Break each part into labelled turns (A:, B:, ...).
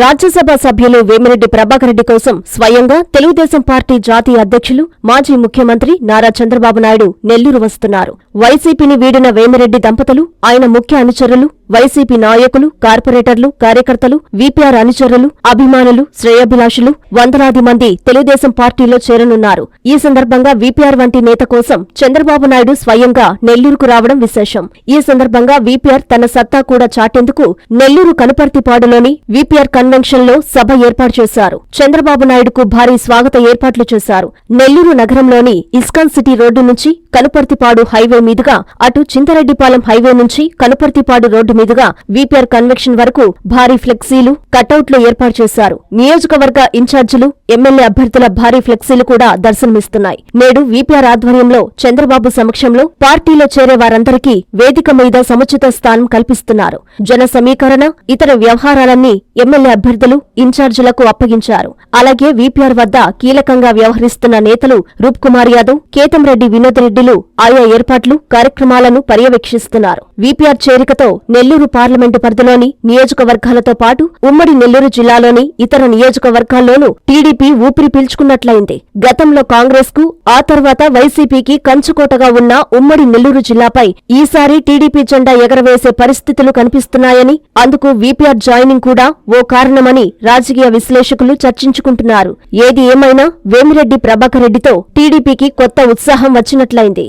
A: రాజ్యసభ సభ్యులు వేమిరెడ్డి ప్రభాకర్ రెడ్డి కోసం స్వయంగా తెలుగుదేశం పార్టీ జాతీయ అధ్యక్షులు మాజీ ముఖ్యమంత్రి నారా చంద్రబాబు నాయుడు నెల్లూరు వస్తున్నారు. వైసీపీని వీడిన వేమిరెడ్డి దంపతులు ఆయన ముఖ్య అనుచరులు వైసీపీ నాయకులు కార్పొరేటర్లు కార్యకర్తలు వీపీఆర్ అనుచరులు అభిమానులు శ్రేయాభిలాషులు వందలాది మంది తెలుగుదేశం పార్టీలో చేరనున్నారు. ఈ సందర్భంగా వీపీఆర్ వంటి నేత కోసం చంద్రబాబు నాయుడు స్వయంగా నెల్లూరుకు రావడం విశేషం. ఈ సందర్భంగా వీపీఆర్ తన సత్తా కూడా చాటేందుకు నెల్లూరు కనుపర్తిపాడులోని వీపీఆర్ కన్వెన్షన్లో సభ ఏర్పాటు చేశారు. చంద్రబాబు నాయుడుకు భారీ స్వాగత ఏర్పాట్లు చేశారు. నెల్లూరు నగరంలోని ఇస్కాన్ సిటీ రోడ్డు నుంచి కనుపర్తిపాడు హైవే మీదుగా అటు చింతరెడ్డిపాలెం హైవే నుంచి కనుపర్తిపాడు రోడ్డు మీదుగా వీపీఆర్ కన్వెక్షన్ వరకు భారీ ఫ్లెక్సీలు కటౌట్లు ఏర్పాటు చేశారు. నియోజకవర్గ ఇన్ఛార్జీలు ఎమ్మెల్యే అభ్యర్థుల భారీ ఫ్లెక్సీలు కూడా దర్శనమిస్తున్నాయి. నేడు వీపీఆర్ ఆధ్వర్యంలో చంద్రబాబు సమక్షంలో పార్టీలో చేరే వారందరికీ వేదిక మీద సముచిత స్థానం కల్పిస్తున్నారు. జన సమీకరణ ఇతర వ్యవహారాలన్నీ ఎమ్మెల్యే అభ్యర్థులు ఇన్ఛార్జీలకు అప్పగించారు. అలాగే వీపీఆర్ వద్ద కీలకంగా వ్యవహరిస్తున్న నేతలు రూప్ కుమార్ యాదవ్ కేతంరెడ్డి వినోద్ రెడ్డిలు ఆయా ఏర్పాట్లు కార్యక్రమాలను పర్యవేక్షిస్తున్నారు. వీపీఆర్ చేరికతో నెల్లూరు పార్లమెంటు పరిధిలోని నియోజకవర్గాలతో పాటు ఉమ్మడి నెల్లూరు జిల్లాలోని ఇతర నియోజకవర్గాల్లోనూ టీడీపీ ఊపిరి పీల్చుకున్నట్లయింది. గతంలో కాంగ్రెస్కు ఆ తర్వాత వైసీపీకి కంచుకోటగా ఉన్న ఉమ్మడి నెల్లూరు జిల్లాపై ఈసారి టీడీపీ జెండా ఎగరవేసే పరిస్థితులు కనిపిస్తున్నాయని అందుకు వీపీఆర్ జాయినింగ్ కూడా ఓ కారణమని రాజకీయ విశ్లేషకులు చర్చించుకుంటున్నారు. ఏది ఏమైనా వేమిరెడ్డి ప్రభాకర్ రెడ్డితో టీడీపీకి కొత్త ఉత్సాహం వచ్చినట్లయింది.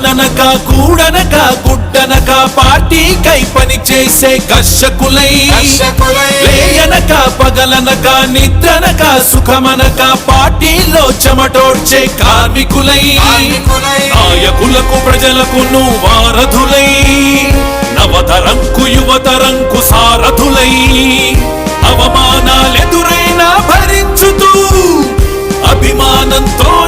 B: వాననక కూడనక గుడ్డనక పార్టీకై పని చేసే కర్షకులై లేయనక పగలనక నిద్రనక సుఖమనక పార్టీలో చెమటోడ్చే కార్మికులై. నాయకులకు ప్రజలకు వారధులై నవతరంకు యువతరంకు సారథులై అవమానాలెదురైనా భరించుతూ అభిమానంతోనే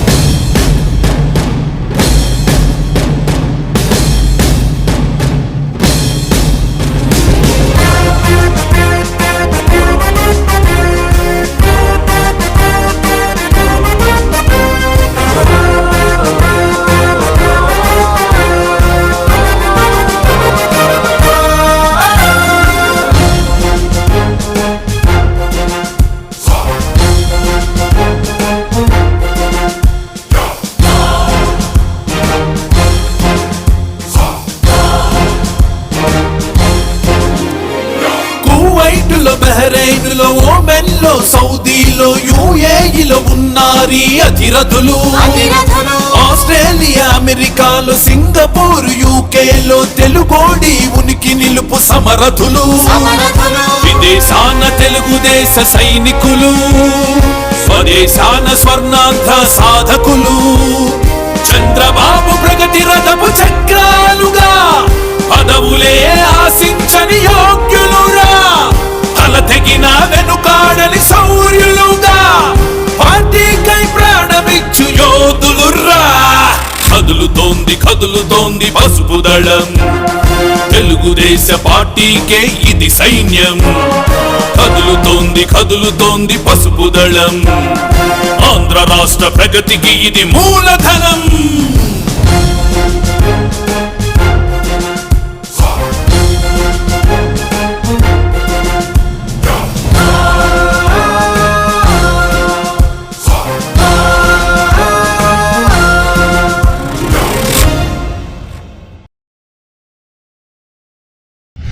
B: ఓమెన్లో సౌదీలో యుఏఈలో ఉన్నారీ అధిరథులు ఆస్ట్రేలియా అమెరికాలో సింగపూర్ యూకేలో తెలుగోడి ఉనికి నిలుపు సమరథులు. విదేశాన తెలుగుదేశ సైనికులు. స్వదేశాన స్వర్ణాంధ్ర సాధకులు. చంద్రబాబు ప్రగతి రథపు చక్రాలుగా పదవులే ఆశించని తల తెగిన వెనుకాడని శౌర్యులుగా పార్టీకై ప్రాణమిచ్చు యోధులుర్రా. కదులుతోంది కదులుతోంది పసుపు దళం. తెలుగుదేశ పార్టీకే ఇది సైన్యం. కదులుతోంది కదులుతోంది పసుపు దళం. ఆంధ్ర రాష్ట్ర ప్రగతికి ఇది మూలధనం.